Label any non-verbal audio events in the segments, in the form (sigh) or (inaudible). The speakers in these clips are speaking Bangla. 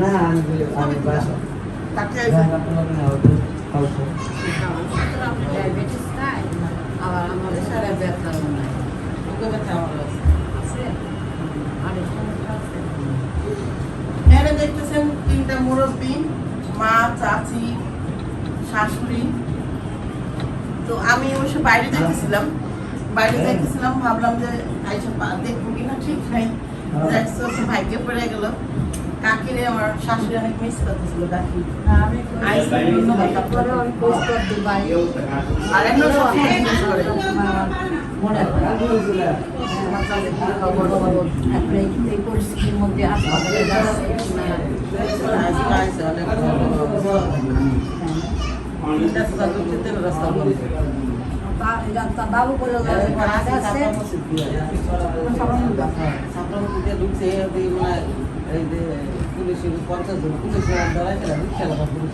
না আমি আমি বাসা। তাকে ডায়াবেটিস নাই আবার আমার সারা ব্যথাও নাই আছে আর সমস্যা আছে এখানে দেখতেছেন তিনটা মুরব্বী মা চাচি শাশুড়ি। তো আমি অবশ্য বাইরে যেতেছিলাম বাইরে যাইতেছিলাম ভাবলাম যে আইসা পা- দেখব কিনা ঠিক নাই ভাগ্যে পড়ে গেল কাকিরে আমার শাশুড়ি অনেক মিস করতেছিল কাকি আর মনে হয় এই পরিস্থিতির মধ্যে অনেক রাস্তা বলি করে ঢুকছে এই যে পুলিশের পঞ্চাশ জন পুলিশের দ্বারা খেলা খেলা বা পুলিশ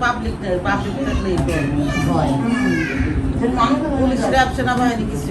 পাবলিক পাবলিক থাকলেই ভয় সেনা বাহিনী কিছু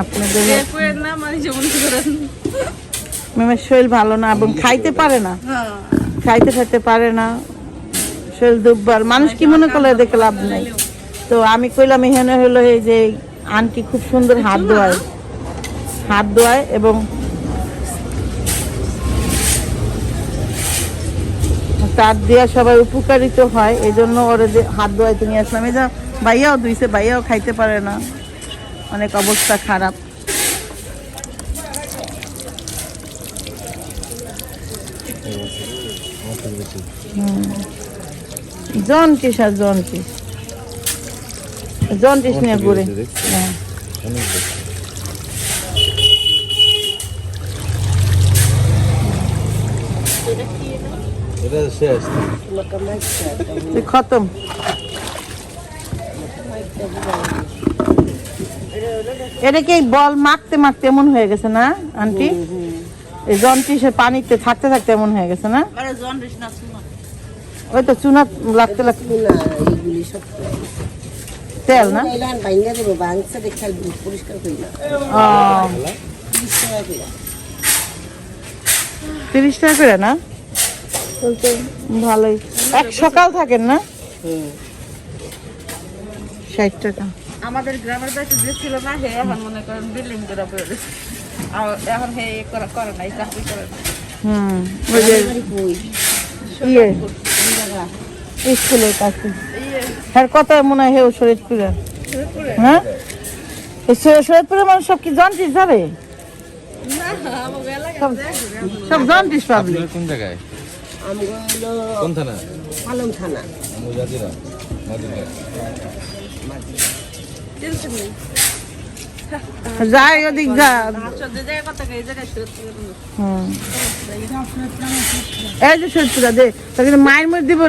আপনাদের মিমের শরীর ভালো না এবং খাইতে পারে না। খাইতে খাইতে পারে না। শরীর দুর্বল। মানুষ কি মনে করলে দেখে লাভ নেই? তো আমি কইলাম এখানে হলো এই যে আন্টি খুব সুন্দর হাত ধোয়ায়। হাত ধোয়ায় এবং তার দেওয়া সবাই উপকারিত হয়। এই জন্য ওরা যে হাত ধোয়াইতে নিয়ে আসলাম। এই যে ভাইয়াও ধুইছে ভাইয়াও খাইতে পারে না। অনেক অবস্থা খারাপ। আর জন্টিস জন্টিস নিয়ে ঘুরে। হ্যাঁ। খতম। এটা কি বল মাখতে মাখতে এমন হয়ে গেছে না আন্টি? এই জন্টিসের পানিতে থাকতে থাকতে এমন হয়ে গেছে না? ওই তো চুনা লাগতে লাগতে। তেল না? তিরিশ টাকা করে। না? ভালোই। এক সকাল থাকেন না? ষাট টাকা। আমাদের গ্রামের বাড়িতে যে ছিল না হে এখন মনে করেন বিল্ডিং করে পড়ে। আর এখন হে এ করা করে নাই চাকরি করে না। হুম ওই যে ইয়ে স্কুলের কাছে হ্যাঁ কত মনে হয় শরীরপুরে হ্যাঁ? মানুষ সব কি যাবে কোন জায়গায়? কোন থানা? পালং থানা। মায়ের মধ্যে দিব।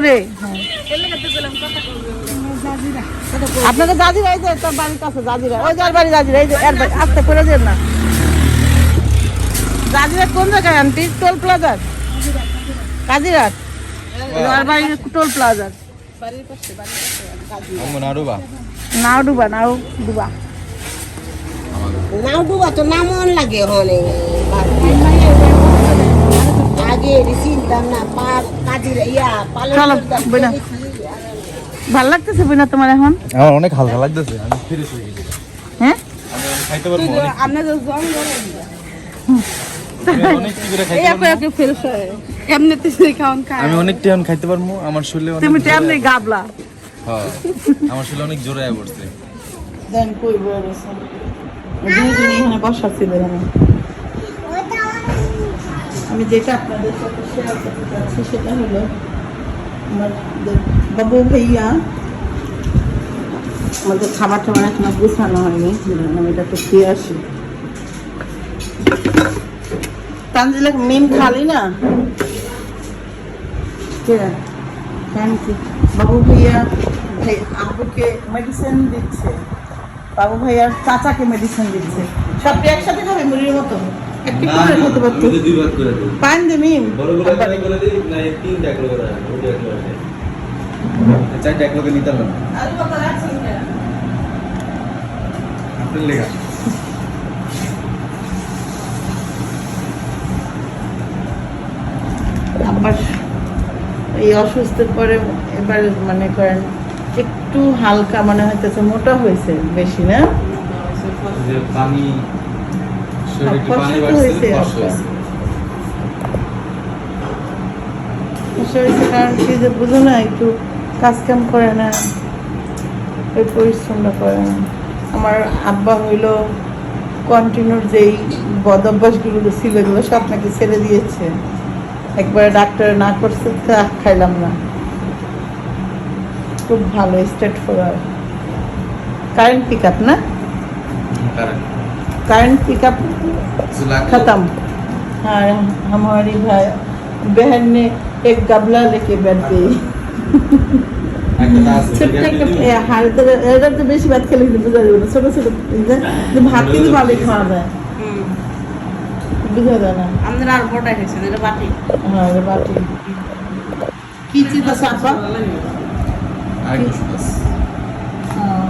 আপনাদের দাদিরা এই যে বাড়ির কাছে দাদিরা, ওই যার বাড়ি দাদিরা, এই যে আস্তে করে না। দাদিরা কোন জায়গায় আনটি? টোল প্লাজার? কাজিরাট বাড়ি টোল প্লাজার। নাও ডুবা নাও ডুবা নাও ডুবা তো নামন লাগে হনে। আগে চিনতাম না কাজের ইয়া পালং ভালো লাগতেছে বিনা তোমার এখন? আমার অনেক হালকা লাগতেছে আমি ফিরে শুয়ে গেছি। হ্যাঁ? খাইতে পারব আমরা তো জঙ্গল আমি অনেক কি করে খাইতে আপে পারব? আপে ফেলস হয়। এমনিতে সেই খাওয়ান খায়। আমি অনেক টাইম খাইতে পারব আমার শরীরে অনেক তুমি তেমনি আয়- গাবলা। হ্যাঁ আমার শরীরে অনেক জোরে আয় পড়ছে। দেন কই বড় দুইজনই এখানে বসা ছিলেন। আমি আমি যেটা আপনাদের সাথে শেয়ার করতে চাচ্ছি সেটা হলো আমাদের বাবু ভাইয়া আমাদের খাবার টাবার এখনও গুছানো হয়নি আমি এটা তো খেয়ে আসি। তানজিলা মিম খালি না? থ্যাংক ইউ বাবু ভাইয়া ভাই আব্বুকে মেডিসিন দিচ্ছে। বাবু ভাইয়ার চাচাকে মেডিসিন দিচ্ছে। সবটি একসাথে খাবে মুড়ির মতো? একটি করে খেতে পারতো। পান দে মিম চারটা নিতে আপনার লেখা আবার এই অসুস্থের পরে এবার মানে করেন একটু হালকা মনে হইতেছে মোটা হয়েছে বেশি না? যে পানি শরীরে একটু পানি কষ্ট বাড়ছে? হয়েছে কষ্ট আপনার। হয়েছে সমস্যা হয়েছে কারণ কি যে বুঝো না একটু কাজ কাম করে না ওই পরিশ্রমটা করে না। আমার আব্বা হইল কন্টিনিউর যেই বদ অভ্যাসগুলো ছিল এগুলো সব নাকি ছেড়ে দিয়েছে। একবারে ডাক্তার না করছে তা খাইলাম না খুব ভালো state forward current pick up না কারণ करंट पिकअप खत्म हाँ हमारी भाई बहन ने एक गमला लेके बैठ गई ছোট্ট একটা এ, হাড় ধরে এটার তো বেশি ভাত খেলে কিন্তু বোঝা যাবে না ছোট ছোট এই যে, যে ভাত কিন্তু ভালোই খাওয়া যায় বুঝা যায় না? আমাদের আর বড় হয়েছে এটা বাটি হ্যাঁ এটা বাটি কি চিজ আছে হ্যাঁ।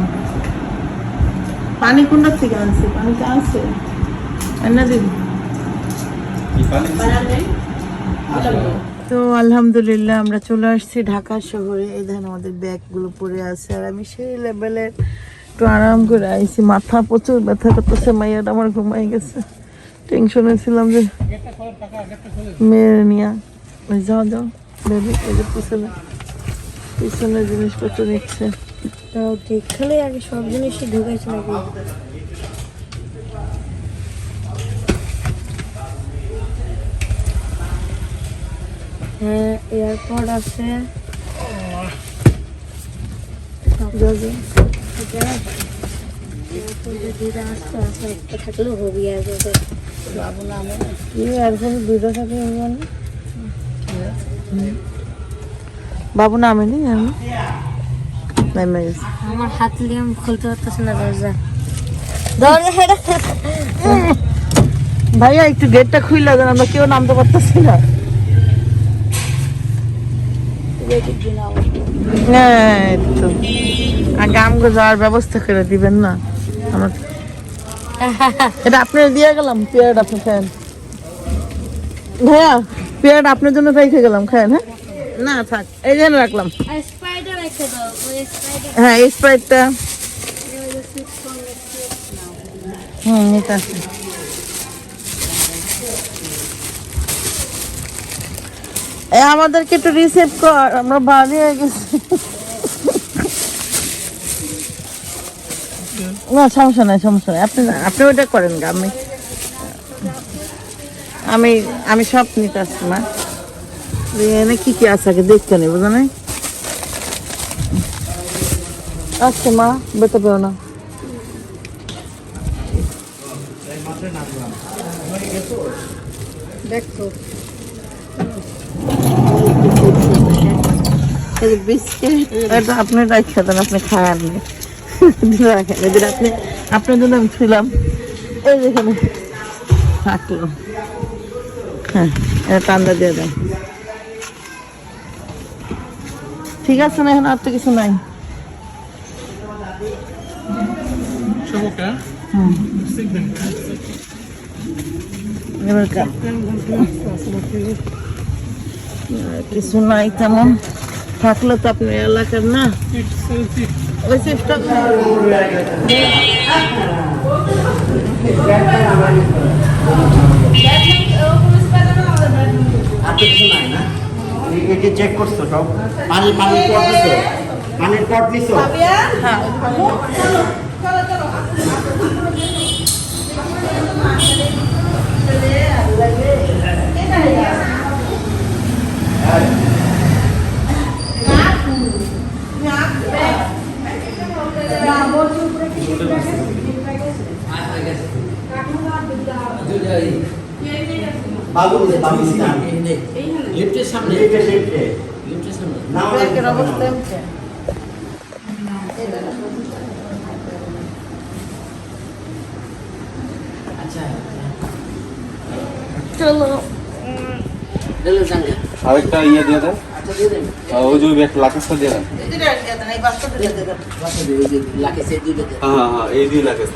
পানি কোনটা থেকে আনছে? পানি তো আনছে। এনে দিবি তো আলহামদুলিল্লাহ আমরা চলে আসছি ঢাকা শহরে। এই দেখেন আমাদের ব্যাগগুলো পড়ে আছে। আর আমি সেই লেভেলের একটু আরাম করে আইছি। মাথা প্রচুর ব্যথা করতেছে মাইয়াটা আমার ঘুমাই গেছে। টেনশনে ছিলাম যে মেয়ের নিয়ে ওই যাও যাও বেবি এই যে পিছনে পিছনে জিনিসপত্র নিচ্ছে তাও ঠিক খালি আগে সব জিনিসই নাকি হ্যাঁ এয়ারপড আছে যাও যাও দুটা আসতে আসতে একটা থাকলেও হবি আর হবে না বাবু নি আমি নামে গেছে আমার হাত নিয়ে আমি খুলতে পারতেছি না দরজা। দরজা ভাইয়া একটু গেটটা খুললে দেন আমরা কেউ নামতে পারতেছি না। হ্যাঁ এই তো। আগে আমগো যাওয়ার ব্যবস্থা করে দিবেন না। আমার এটা আপনার দিয়ে গেলাম পেয়ারটা আপনি খান। ভাইয়া পেয়ারটা আপনার জন্য রেখে গেলাম খান হ্যাঁ? না থাক এই জন্য রাখলাম। স্পাইডার রেখে দাও ওই স্পাইডার হ্যাঁ এই স্প্রাইটটা হুম এটা। আছে এ আমাদেরকে একটু রিসিভ কর আমরা বাড়ি হয়ে গেছি। না, সমস্যা নাই সমস্যা নাই। আপনি আপনি ওটা করেন গা, আমি আমি আমি সব নিতে আসছি, মা। আছে দেখতে নেই নাই মা বেটা পেও না। দেখো। বিস্কিট, এটা আপনি রাখা আপনি নেই রাখেন এদের আপনি আপনার জন্য আমি ছিলাম। এই যেখানে থাকল। হ্যাঁ এটা টান্দা দিয়ে দেন। ঠিক আছে না এখন আর তো কিছু নাই। কিছু নাই তেমন। থাকলে তো আপনার এলাকার না। ওই এটি চেক করছ সব পানি পানির পট নিছো পানির পট নিছো না বাবু নিচে, বাবু। লিফটের সামনে। লিফটে, লিফটে। লিফটের সামনে। নাও, ব্যাগের অবস্থা এমন। আচ্ছা চলো। আরেকটা ইয়ে দিয়ে দেন। আচ্ছা ওই যে একটা লাকেশটা দিয়ে দেন। এই দুটো আর কি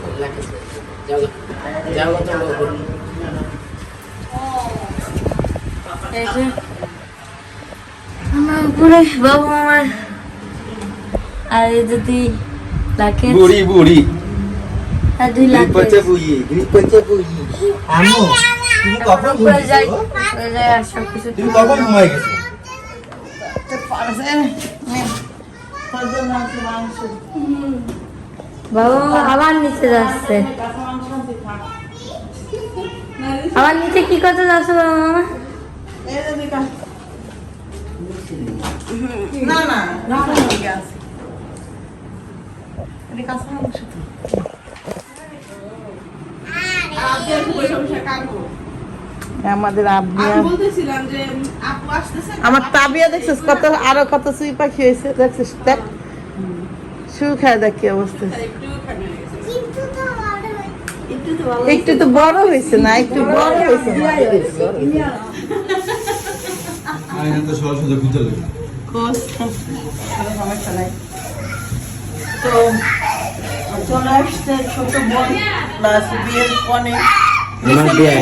আছে এই যে আমার উপরে বাবু আমার আর এই যদি লাখে বুড়ি বুড়ি। আর দুই লাখে বুড়ি বুড়ি। আম্মু, তুমি কখন উপরে যাই আর সব কিছু তুমি কখন ঘুমাই। গেছো। বাবা আবার নিচে যাচ্ছে। আবার নিচে কি করতে যাচ্ছে বাবা মামা। না না। আমাদের আবিয়া বলতেছিলাম যে আপু আসতেছে আমার তাবিয়া দেখছিস? কত আরও কত সুই পাখি হয়েছে দেখছিস? দেখ। শু খায় দেখ কি অবস্থা। একটু তো বড় হয়েছে না একটু বড় হয়েছে। না এখানে তো সহজ সহজ ভিতরে সমস্যা নাই তো চলে আসছে ছোট বোন প্লাস বিয়ের কনে বিয়ে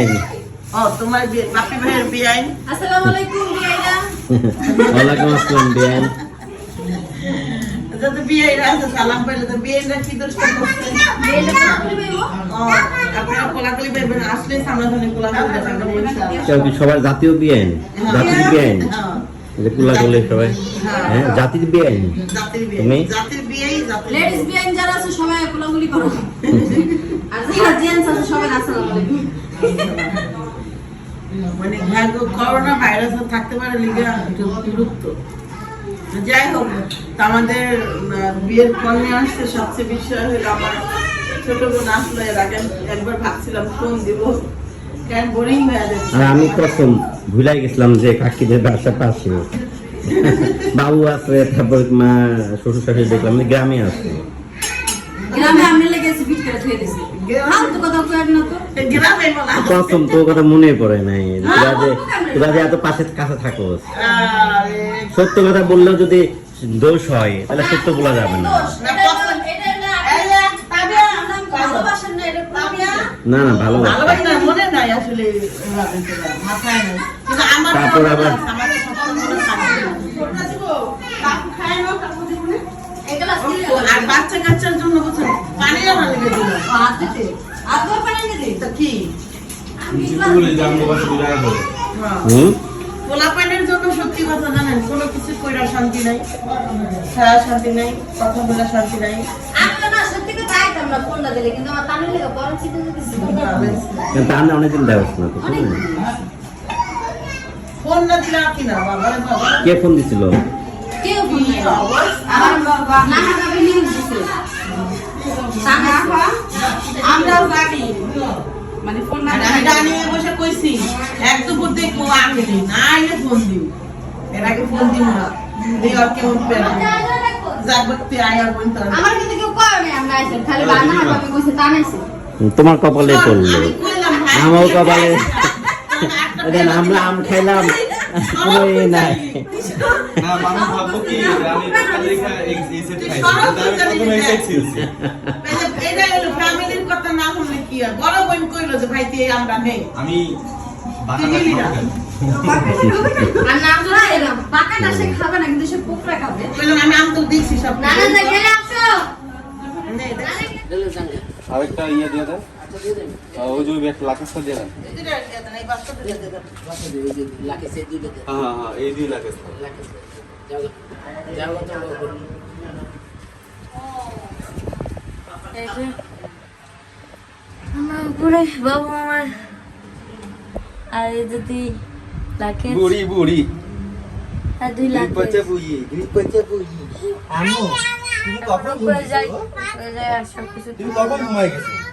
ও তোমার বিয়ে বাপি ভাইয়ের বিয়ে আইন আসসালামু আলাইকুম বিয়াইরা (laughs) ওয়ালাইকুম আসসালাম বিয়ে যাতে বিয়ে আছে সালাম পাইলে তো বিয়েটা কি দোষ করছে আপনারা কোলাকুলি বেরবেন আসলে সামনাসামনি কোলাকুলি দেখাবেন ইনশাআল্লাহ কেউ কি সবার জাতীয় বিয়ে জাতির বিয়ে হ্যাঁ, যে কুলা করলে সবাই। হ্যাঁ। জাতির বিয়ে জাতির তুমি? জাতির বিয়েই লেডিস বিয়ে। বিয়ান যারা আছে সবাই কোলাগুলি করো। আর যারা জেন্টস আছে সবাই আসসালামু আলাইকুম। মানে করোনা ভাইরাস থাকতে পারে লিগে একটু বিরক্ত যাই হোক আমাদের বিয়ের কন্যা আসছে সবচেয়ে বিষয় হলো আমার ছোট বোন আসলো এর আগে আমি একবার ভাবছিলাম ফোন দিব। কেন বোরিং হয়ে যাচ্ছে আর আমি প্রথম ভুলাই গেছিলাম যে কাকিদের বাসা পাশে। বাবু আছে তারপর মা শ্বশুর শাশুড়ি দেখলাম আমি গ্রামে আছে। গ্রামে আমি লেগেছি ফিট ধুয়ে দিছি হাল তো? কথা মনে পড়ে নাই। তোরা যে তোরা যে এত পাশে কাছে থাকোস। আরে, সত্য কথা বললেও যদি দোষ হয় তাহলে সত্য বলা যাবে না। না, না এটা তাবিয়া, না না ভালো ভালোবাসি না, মনে নাই আসলে মাথায় নাই। কিন্তু আমার তারপর আবার- আর বাচ্চা কাচ্চার জন্য বুঝছেন পানি আমার লেগে দিল। হাত পানি তা কি? বলে বাসা হ্যাঁ। হুম? জন্য সত্যি কথা জানেন কোনো কিছু কইরা শান্তি নাই। ছাড়া শান্তি নাই কথা বলে শান্তি নাই। অনেকদিন দেওয়াস না ফোন না দিলে আর কি না বাবা রে বাবা কে ফোন দিছিল? কেউ ফোন কি নাই। অবস্থা? আমার বাবা। না না নিউজ দিছে আমরাও জানি। মানে ফোন না আমি ডাইনিং বসে কইছি এক দুপুর দেখব আসেনি না ফোন দিও এর আগে ফোন দিব না। দিয়ে আর কেউ উঠবে না। যাক ব্যক্তি আয়া বোন তোর আমার কিন্তু কেউ কয় নাই আমরা আইছেন খালি বানা ভাবে কইছে তা নাইছে তোমার কপালে পড়ল। আমি আমার কপালে দেন আমরা আম খাইলাম। কোনো এ নাই। কি আমি আরেকটা ইয়ে দিয়ে দেন আচ্ছা দিয়ে দেন। ওই যে একটা লাকেশটা দিয়ে দেন। দিয়ে দিয়ে দিয়ে হ্যাঁ হ্যাঁ এই দুই লাকেশটা লাখে সে যাও। যাও তো এই যে আমার উপরে বাবু আমার আর যদি লাখে বুড়ি বুড়ি আর দুই লাখে বুড়ি গ্রিপচা বুড়ি আম্মু তুমি কখন উপরে যাই সব কিছু তুমি কখন ঘুমাই গেছো